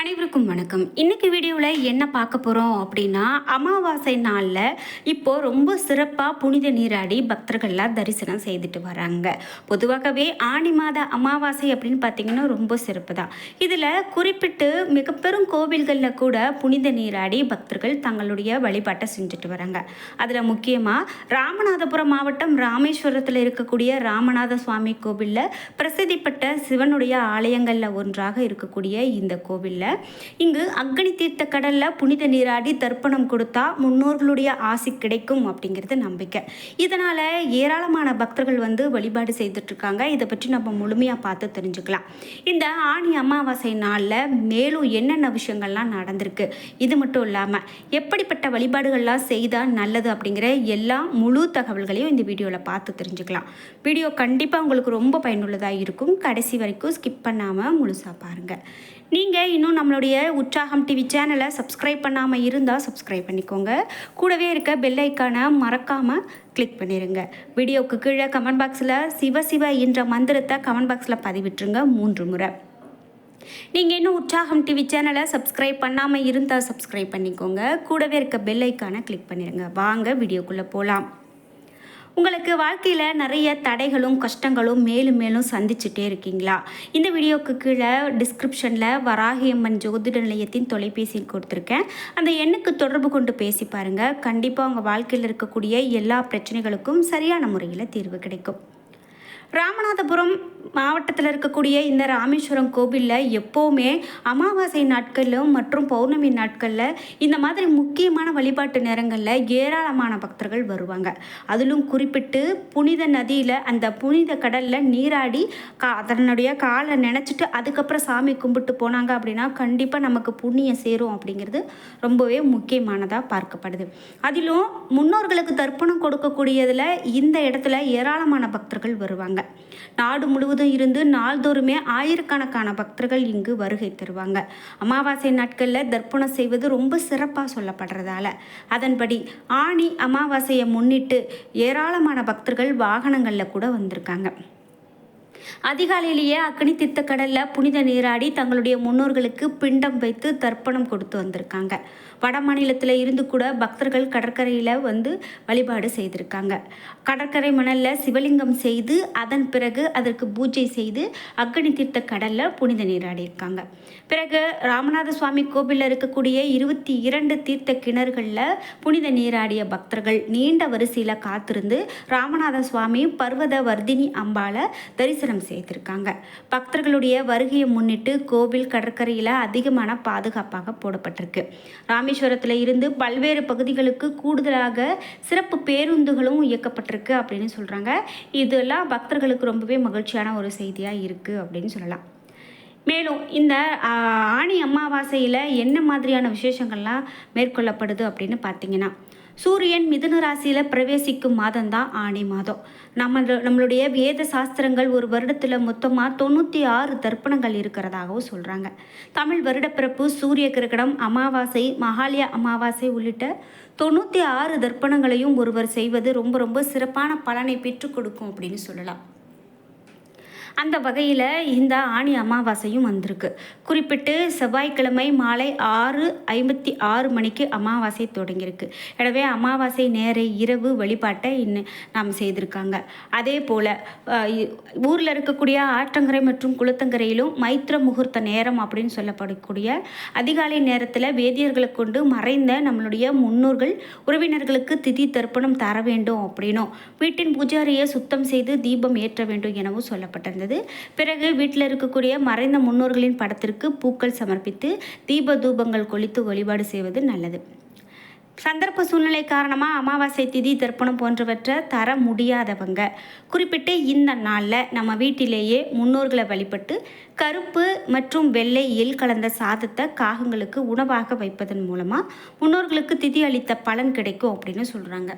அனைவருக்கும் வணக்கம். இன்னைக்கு வீடியோவில் என்ன பார்க்க போகிறோம் அப்படின்னா அமாவாசை நாளில் இப்போது ரொம்ப சிறப்பாக புனித நீராடி பக்தர்கள்லாம் தரிசனம் செய்துட்டு வராங்க. பொதுவாகவே ஆணி மாத அமாவாசை அப்படின்னு பார்த்தீங்கன்னா ரொம்ப சிறப்பு தான். இதில் குறிப்பிட்டு மிக பெரும் கோவில்களில் கூட புனித நீராடி பக்தர்கள் தங்களுடைய வழிபாட்டை செஞ்சுட்டு வராங்க. அதில் முக்கியமாக ராமநாதபுரம் மாவட்டம் ராமேஸ்வரத்தில் இருக்கக்கூடிய ராமநாத சுவாமி கோவிலில் பிரசித்தி பெற்ற சிவனுடைய ஆலயங்களில் ஒன்றாக இருக்கக்கூடிய இந்த கோவிலில் இங்கு அக்னி தீர்த்த கடலில் புனித நீராடி தர்ப்பணம் கொடுத்தா முன்னோர்களுடைய ஆசி கிடைக்கும் அப்படிங்கிறது நம்பிக்கை. இதனால் ஏராளமான பக்தர்கள் வந்து வழிபாடு செய்துட்ருக்காங்க. இதை பற்றி நம்ம முழுமையாக பார்த்து தெரிஞ்சுக்கலாம். இந்த ஆணி அமாவாசை நாளில் மேலும் என்னென்ன விஷயங்கள்லாம் நடந்திருக்கு? இது மட்டும் இல்லாமல் எப்படிப்பட்ட வழிபாடுகள்லாம் செய்தால் நல்லது அப்படிங்கிற எல்லா முழு தகவல்களையும் இந்த வீடியோவில் பார்த்து தெரிஞ்சுக்கலாம். வீடியோ கண்டிப்பாக உங்களுக்கு ரொம்ப பயனுள்ளதாக இருக்கும். கடைசி வரைக்கும் ஸ்கிப் பண்ணாமல் முழுசாக பாருங்கள் நீங்கள் இன்னும் நம்மளுடைய உற்சாகம் டிவி சேனலை சப்ஸ்கிரைப் பண்ணாமல் இருந்தால் சப்ஸ்கிரைப் பண்ணிக்கோங்க. கூடவே இருக்க பெல் ஐக்கானை மறக்காமல் கிளிக் பண்ணிடுங்க வீடியோவுக்கு கீழே கமெண்ட் பாக்ஸில் சிவ சிவ என்ற மந்திரத்தை கமெண்ட் பாக்ஸில் பதிவிட்டுருங்க மூன்று முறை. நீங்கள் இன்னும் உற்சாகம் டிவி சேனலை சப்ஸ்கிரைப் பண்ணாமல் இருந்தால் சப்ஸ்கிரைப் பண்ணிக்கோங்க. கூடவே இருக்க பெல் ஐக்கானை கிளிக் பண்ணிடுங்க வாங்க வீடியோக்குள்ளே போகலாம் உங்களுக்கு வாழ்க்கையில் நிறைய தடைகளும் கஷ்டங்களும் மேலும் மேலும் சந்திச்சுட்டே இருக்கீங்களா? இந்த வீடியோக்கு கீழே டிஸ்கிரிப்ஷனில் வராகியம்மன் ஜோதிட நிலையத்தின் தொலைபேசி கொடுத்துருக்கேன். அந்த எண்ணுக்கு தொடர்பு கொண்டு பேசி பாருங்கள் கண்டிப்பாக உங்கள் வாழ்க்கையில் இருக்கக்கூடிய எல்லா பிரச்சனைகளுக்கும் சரியான முறையில் தீர்வு கிடைக்கும். ராமநாதபுரம் மாவட்டத்தில் இருக்கக்கூடிய இந்த ராமேஸ்வரம் கோவிலில் எப்போவுமே அமாவாசை நாட்களிலும் மற்றும் பௌர்ணமி நாட்களில் இந்த மாதிரி முக்கியமான வழிபாட்டு நேரங்களில் ஏராளமான பக்தர்கள் வருவாங்க. அதிலும் குறிப்பிட்டு புனித நதியில் அந்த புனித கடலில் நீராடி கா அதனுடைய காலை நினச்சிட்டு அதுக்கப்புறம் சாமி கும்பிட்டு போனாங்க அப்படின்னா கண்டிப்பாக நமக்கு புண்ணியம் சேரும் அப்படிங்கிறது ரொம்பவே முக்கியமானதாக பார்க்கப்படுது. அதிலும் முன்னோர்களுக்கு தர்ப்பணம் கொடுக்கக்கூடியதில் இந்த இடத்துல ஏராளமான பக்தர்கள் வருவாங்க. நாடு முழுவதும் இருந்து நாள்தோறுமே ஆயிரக்கணக்கான பக்தர்கள் இங்கு வருகை தருவாங்க. அமாவாசை நாட்களில் தர்ப்பணம் செய்வது ரொம்ப சிறப்பாக சொல்லப்படுறதால. அதன்படி ஆணி அமாவாசையை முன்னிட்டு ஏராளமான பக்தர்கள் வாகனங்களில் கூட வந்திருக்காங்க. அதிகாலையிலேயே அக்னி தீர்த்த கடலில் புனித நீராடி தங்களுடைய முன்னோர்களுக்கு பிண்டம் வைத்து தர்ப்பணம் கொடுத்து வந்திருக்காங்க. வட மாநிலத்தில் இருந்து கூட பக்தர்கள் கடற்கரையில் வந்து வழிபாடு செய்திருக்காங்க. கடற்கரை மணலில் சிவலிங்கம் செய்து அதன் பிறகு அதற்கு பூஜை செய்து அக்னி தீர்த்த கடலில் புனித நீராடி இருக்காங்க. பிறகு ராமநாத சுவாமி கோவிலில் இருக்கக்கூடிய இருபத்தி இரண்டு தீர்த்த கிணறுகளில் புனித நீராடிய பக்தர்கள் நீண்ட வரிசையில் காத்திருந்து ராமநாத சுவாமி பர்வத வர்தினி அம்பாளை தரிசனம் செய்திருக்காங்க. பக்தர்களுடைய வருகையை முன்னிட்டு கோவில் கடற்கரையில் அதிகமான பாதுகாப்பாக போடப்பட்டிருக்கு. ராமேஸ்வரத்தில் இருந்து பல்வேறு பகுதிகளுக்கு கூடுதலாக சிறப்பு பேருந்துகளும் இயக்கப்பட்டிருக்கு அப்படின்னு சொல்கிறாங்க இதெல்லாம் பக்தர்களுக்கு ரொம்பவே மகிழ்ச்சியான ஒரு செய்தியாக இருக்குது அப்படின்னு சொல்லலாம். மேலும் இந்த ஆணி அமாவாசையில் என்ன மாதிரியான விசேஷங்கள்லாம் மேற்கொள்ளப்படுது அப்படின்னு பார்த்தீங்கன்னா சூரியன் மிதுன ராசியில் பிரவேசிக்கும் மாதம் தான் ஆணி மாதம். நம்ம நம்மளுடைய வேத சாஸ்திரங்கள் ஒரு வருடத்தில் மொத்தமாக தொண்ணூற்றி ஆறு தர்ப்பணங்கள் இருக்கிறதாகவும் சொல்கிறாங்க தமிழ் வருடப்பிறப்பு சூரிய கிரகணம் அமாவாசை மகாலய அமாவாசை உள்ளிட்ட தொண்ணூற்றி ஆறு தர்ப்பணங்களையும் ஒருவர் செய்வது ரொம்ப ரொம்ப சிறப்பான பலனை பெற்றுக் கொடுக்கும் அப்படின்னு சொல்லலாம். அந்த வகையில் இந்த ஆணி அமாவாசையும் வந்திருக்கு. குறிப்பிட்டு செவ்வாய்க்கிழமை மாலை ஆறு ஐம்பத்தி ஆறு மணிக்கு அமாவாசை தொடங்கியிருக்கு. எனவே அமாவாசை நேர இரவு வழிபாட்டை இன்னும் நாம் செய்திருக்காங்க. அதே போல் ஊரில் இருக்கக்கூடிய ஆற்றங்கரை மற்றும் குளத்தங்கரையிலும் மைத்திர முகூர்த்த நேரம் அப்படின்னு சொல்லப்படக்கூடிய அதிகாலை நேரத்தில் வேதியர்களை கொண்டு மறைந்த நம்மளுடைய முன்னோர்கள் உறவினர்களுக்கு திதி தர்ப்பணம் தர வேண்டும் அப்படின்னும் வீட்டின் பூஜாரியை சுத்தம் செய்து தீபம் ஏற்ற வேண்டும் எனவும் சொல்லப்பட்டிருந்தது. பிறகு வீட்டில் இருக்கக்கூடிய மறைந்த முன்னோர்களின் படத்திற்கு பூக்கள் சமர்ப்பித்து தீப தூபங்கள் கொளித்து வழிபாடு செய்வது நல்லது. சந்தர்ப்ப சூழ்நிலை காரணமாக அமாவாசை திதி தர்ப்பணம் போன்றவற்றை தர முடியாதவங்க. குறிப்பிட்டு இந்த நாளில் நம்ம வீட்டிலேயே முன்னோர்களை வழிபட்டு கருப்பு மற்றும் வெள்ளை எள் கலந்த சாதத்தை காகங்களுக்கு உணவாக வைப்பதன் மூலமாக முன்னோர்களுக்கு திதி அளித்த பலன் கிடைக்கும் அப்படின்னு சொல்கிறாங்க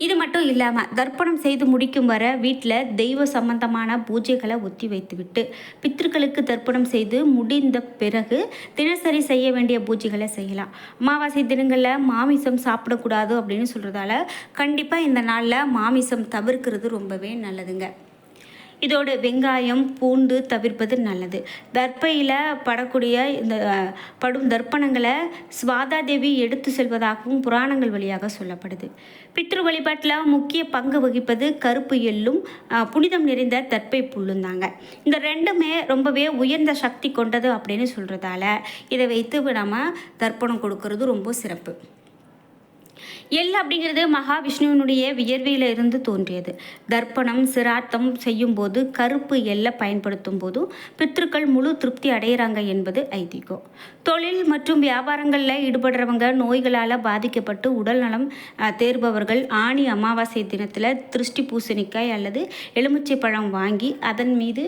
இது மட்டும் இல்லாமல் தர்ப்பணம் செய்து முடிக்கும் வர வீட்டில் தெய்வ சம்பந்தமான பூஜைகளை ஒத்தி வைத்துவிட்டு பித்திருக்களுக்கு தர்ப்பணம் செய்து முடிந்த பிறகு தினசரி செய்ய வேண்டிய பூஜைகளை செய்யலாம். அமாவாசை தினங்களில் மாமிசம் சாப்பிடக்கூடாது அப்படின்னு சொல்கிறதால கண்டிப்பாக இந்த நாளில் மாமிசம் தவிர்க்கிறது ரொம்பவே நல்லதுங்க. இதோடு வெங்காயம் பூண்டு தவிர்ப்பது நல்லது. தர்ப்பையில் படக்கூடிய இந்த படும் தர்ப்பணங்களை சுவாதாதேவி எடுத்து செல்வதாகவும் புராணங்கள் வழியாக சொல்லப்படுது. பித்ரு வழிபாட்டில் முக்கிய பங்கு வகிப்பது கருப்பு எள்ளும் புனிதம் நிறைந்த தர்ப்பை புல்லும் தாங்க. இந்த ரெண்டுமே ரொம்பவே உயர்ந்த சக்தி கொண்டது அப்படின்னு சொல்கிறதால இதை வைத்து நம்ம தர்ப்பணம் கொடுக்கறது ரொம்ப சிறப்பு. எள் அப்படிங்கிறது மகாவிஷ்ணுவினுடைய வியர்வையில இருந்து தோன்றியது. தர்ப்பணம் சிராத்தம் செய்யும்போது கருப்பு எல்லை பயன்படுத்தும் போது பித்ருக்கள் முழு திருப்தி அடையிறாங்க என்பது ஐதீகம். தொழில் மற்றும் வியாபாரங்களில் ஈடுபடுறவங்க நோய்களால் பாதிக்கப்பட்டு உடல் நலம் தேர்பவர்கள் ஆணி அமாவாசை தினத்தில் திருஷ்டி பூசணிக்காய் அல்லது எலுமிச்சை பழம் வாங்கி அதன் மீது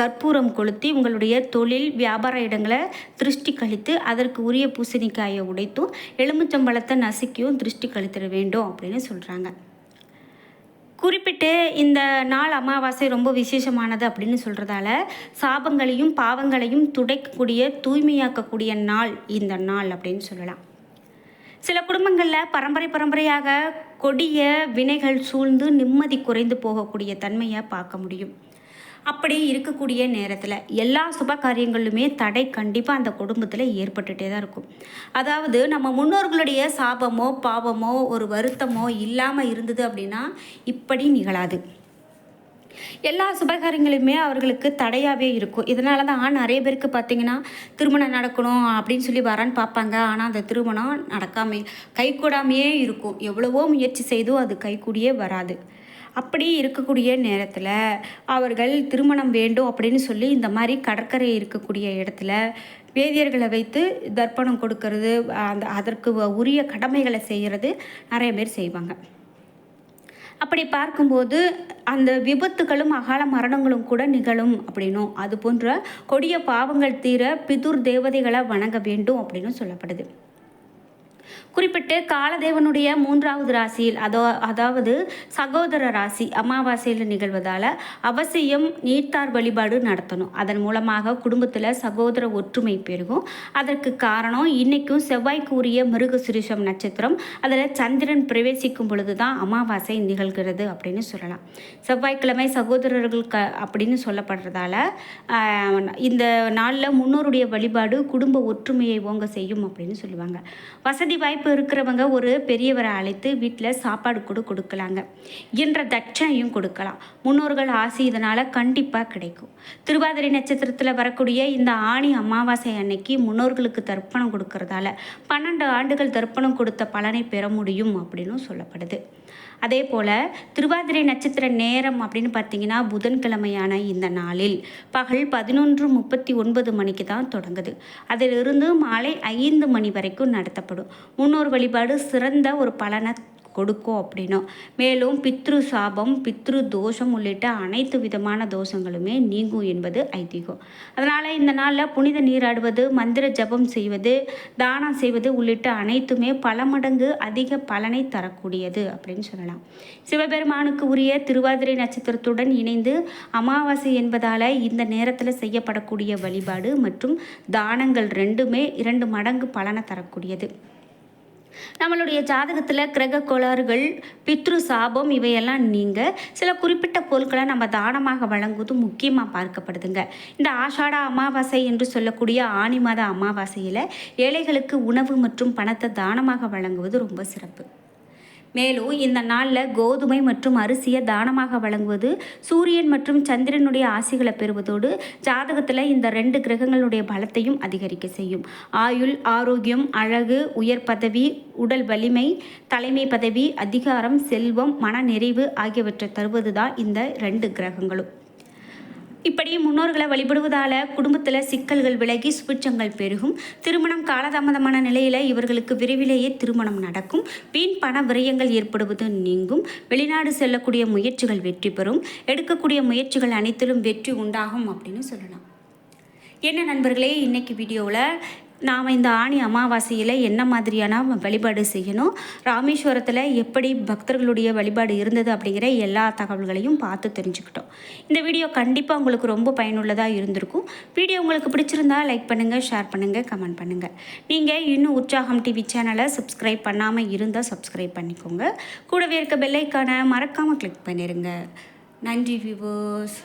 கற்பூரம் கொளுத்தி உங்களுடைய தொழில் வியாபார இடங்களை திருஷ்டி கழித்து அதற்கு உரிய பூசணிக்காயை உடைத்தும் எலுமிச்சம்பழத்தை நசுக்கி பற்றியும் திருஷ்டி கழித்திட வேண்டும் அப்படின்னு சொல்கிறாங்க குறிப்பிட்டு இந்த நாள் அமாவாசை ரொம்ப விசேஷமானது அப்படின்னு சொல்கிறதால சாபங்களையும் பாவங்களையும் துடைக்கக்கூடிய தூய்மையாக்கக்கூடிய நாள் இந்த நாள் அப்படின்னு சொல்லலாம். சில குடும்பங்களில் பரம்பரை பரம்பரையாக கொடிய வினைகள் சூழ்ந்து நிம்மதி குறைந்து போகக்கூடிய தன்மையை பார்க்க முடியும். அப்படி இருக்கக்கூடிய நேரத்தில் எல்லா சுப காரியங்களுமே தடை கண்டிப்பாக அந்த குடும்பத்தில் ஏற்பட்டுகிட்டே தான் இருக்கும். அதாவது நம்ம முன்னோர்களுடைய சாபமோ பாவமோ ஒரு வருத்தமோ இல்லாமல் இருந்தது அப்படின்னா இப்படி நிகழாது. எல்லா சுபகாரியங்களுமே அவர்களுக்கு தடையாகவே இருக்கும். இதனால தான் நிறைய பேருக்கு பார்த்தீங்கன்னா திருமணம் நடக்கணும் அப்படின்னு சொல்லி வரான்னு பார்ப்பாங்க ஆனால் அந்த திருமணம் நடக்காமே கைகூடாமையே இருக்கும். எவ்வளவோ முயற்சி செய்தும் அது கைகூடியே வராது. அப்படி இருக்கக்கூடிய நேரத்தில் அவர்கள் திருமணம் வேண்டும் அப்படின்னு சொல்லி இந்த மாதிரி கடற்கரை இருக்கக்கூடிய இடத்துல வேதியர்களை வைத்து தர்ப்பணம் கொடுக்கறது அந்த அதற்கு உரிய கடமைகளை செய்கிறது நிறைய பேர் செய்வாங்க. அப்படி பார்க்கும்போது அந்த விபத்துகளும் அகால மரணங்களும் கூட நிகழும் அப்படின்னும். அது போன்ற கொடிய பாவங்கள் தீர பிதுர் தேவதைகளை வணங்க வேண்டும் அப்படின்னு சொல்லப்படுது. குறிப்பிட்டு காலதேவனுடைய மூன்றாவது ராசியில் அதோ அதாவது சகோதர ராசி அமாவாசையில் நிகழ்வதால் அவசியம் நீர்த்தார் வழிபாடு நடத்தணும். அதன் மூலமாக குடும்பத்தில் சகோதர ஒற்றுமை பெருகும். அதற்கு காரணம் இன்னைக்கும் செவ்வாய்க்கு உரிய மிருக சிறுஷம் நட்சத்திரம். அதில் சந்திரன் பிரவேசிக்கும் பொழுது தான் அமாவாசை நிகழ்கிறது அப்படின்னு சொல்லலாம். செவ்வாய்க்கிழமை சகோதரர்கள் க அப்படின்னு சொல்லப்படுறதால இந்த நாளில் முன்னோருடைய வழிபாடு குடும்ப ஒற்றுமையை ஓங்க செய்யும் அப்படின்னு சொல்லுவாங்க. வசதி வாய்ப்பு இருக்கிறவங்க ஒரு பெரியவரை அழைத்து வீட்டில் சாப்பாடு கூட கொடுக்கலாங்க. என்ற தட்சணையும் கொடுக்கலாம். முன்னோர்கள் ஆசை இதனால் கண்டிப்பாக கிடைக்கும். திருவாதிரை நட்சத்திரத்தில் வரக்கூடிய இந்த ஆணி அமாவாசை அன்னைக்கு முன்னோர்களுக்கு தர்ப்பணம் கொடுக்கறதால பன்னெண்டு ஆண்டுகள் தர்ப்பணம் கொடுத்த பலனை பெற முடியும் அப்படின்னு சொல்லப்படுது. அதே போல் திருவாதிரை நட்சத்திர நேரம் அப்படின்னு பார்த்தீங்கன்னா புதன்கிழமையான இந்த நாளில் பகல் பதினொன்று முப்பத்தி ஒன்பது மணிக்கு தான் தொடங்குது. அதிலிருந்து மாலை ஐந்து மணி வரைக்கும் நடத்தப்படும். முன்னோர் வழிபாடு சிறந்த ஒரு பலனை கொடுக்கும் அப்படின்னும் மேலும் பித்ரு சாபம் பித்ரு தோஷம் உள்ளிட்ட அனைத்து விதமான தோஷங்களுமே நீங்கும் என்பது ஐதீகம். அதனால் இந்த நாளில் புனித நீராடுவது மந்திர ஜபம் செய்வது தானம் செய்வது உள்ளிட்ட அனைத்துமே பல மடங்கு அதிக பலனை தரக்கூடியது அப்படின்னு சொல்லலாம். சிவபெருமானுக்கு உரிய திருவாதிரை நட்சத்திரத்துடன் இணைந்து அமாவாசை என்பதால் இந்த நேரத்தில் செய்யப்படக்கூடிய வழிபாடு மற்றும் தானங்கள் ரெண்டுமே இரண்டு மடங்கு பலனை தரக்கூடியது. நம்மளுடைய ஜாதகத்தில் கிரக கோளாறுகள் பித்ரு சாபம் இவையெல்லாம் நீங்கள் சில குறிப்பிட்ட பொருட்களை நம்ம தானமாக வழங்குவது முக்கியமாக பார்க்கப்படுதுங்க. இந்த ஆஷாட அமாவாசை என்று சொல்லக்கூடிய ஆனி மாத அமாவாசையில் ஏழைகளுக்கு உணவு மற்றும் பணத்தை தானமாக வழங்குவது ரொம்ப சிறப்பு. மேலும் இந்த நாளில் கோதுமை மற்றும் அரிசியை தானமாக வழங்குவது சூரியன் மற்றும் சந்திரனுடைய ஆசிகளை பெறுவதோடு ஜாதகத்தில் இந்த ரெண்டு கிரகங்களுடைய பலத்தையும் அதிகரிக்க செய்யும். ஆயுள் ஆரோக்கியம் அழகு உயர் பதவி உடல் வலிமை தலைமை பதவி அதிகாரம் செல்வம் மன நிறைவு ஆகியவற்றை தருவது தான் இந்த ரெண்டு கிரகங்களும். இப்படி முன்னோர்களை வழிபடுவதால குடும்பத்தில் சிக்கல்கள் விலகி சுபிட்சங்கள் பெருகும். திருமணம் காலதாமதமான நிலையில் இவர்களுக்கு விரைவிலேயே திருமணம் நடக்கும். வீண் பண விரயங்கள் ஏற்படுவது நீங்கும். வெளிநாடு செல்லக்கூடிய முயற்சிகள் வெற்றி பெறும். எடுக்கக்கூடிய முயற்சிகள் அனைத்திலும் வெற்றி உண்டாகும் அப்படின்னு சொல்லலாம். என்ன நண்பர்களே இன்றைக்கி வீடியோவில் நாம் இந்த ஆணி அமாவாசையில் என்ன மாதிரியான வழிபாடு செய்யணும்? ராமேஸ்வரத்தில் எப்படி பக்தர்களுடைய வழிபாடு இருந்தது அப்படிங்கிற எல்லா தகவல்களையும் பார்த்து தெரிஞ்சுக்கிட்டோம். இந்த வீடியோ கண்டிப்பாக உங்களுக்கு ரொம்ப பயனுள்ளதாக இருந்திருக்கும். வீடியோ உங்களுக்கு பிடிச்சிருந்தா லைக் பண்ணுங்கள் ஷேர் பண்ணுங்கள் கமெண்ட் பண்ணுங்கள் நீங்கள் இன்னும் உற்சாகம் டிவி சேனலை சப்ஸ்கிரைப் பண்ணாமல் இருந்தால் சப்ஸ்கிரைப் பண்ணிக்கோங்க. கூடவே இருக்க பெல்லைக்கான மறக்காமல் கிளிக் பண்ணிடுங்க நன்றி விவோஸ்